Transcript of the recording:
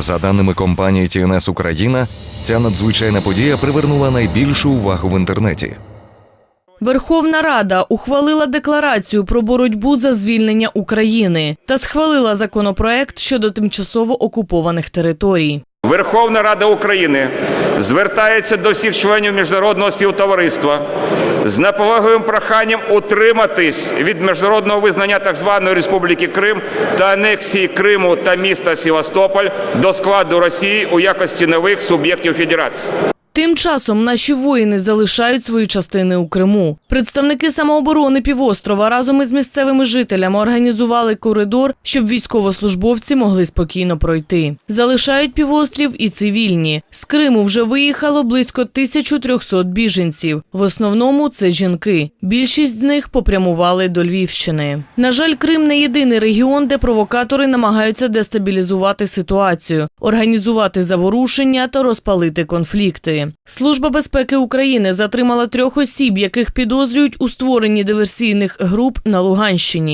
За даними компанії TNS Україна, ця надзвичайна подія привернула найбільшу увагу в інтернеті. Верховна Рада ухвалила декларацію про боротьбу за звільнення України та схвалила законопроект щодо тимчасово окупованих територій. Верховна Рада України звертається до всіх членів міжнародного співтовариства з наполеговим проханням утриматись від міжнародного визнання так званої Республіки Крим та анексії Криму та міста Севастополь до складу Росії у якості нових суб'єктів федерації. Тим часом наші воїни залишають свої частини у Криму. Представники самооборони півострова разом із місцевими жителями організували коридор, щоб військовослужбовці могли спокійно пройти. Залишають півострів і цивільні. З Криму вже виїхало близько 1300 біженців. В основному це жінки. Більшість з них попрямували до Львівщини. На жаль, Крим не єдиний регіон, де провокатори намагаються дестабілізувати ситуацію, організувати заворушення та розпалити конфлікти. Служба безпеки України затримала трьох осіб, яких підозрюють у створенні диверсійних груп на Луганщині.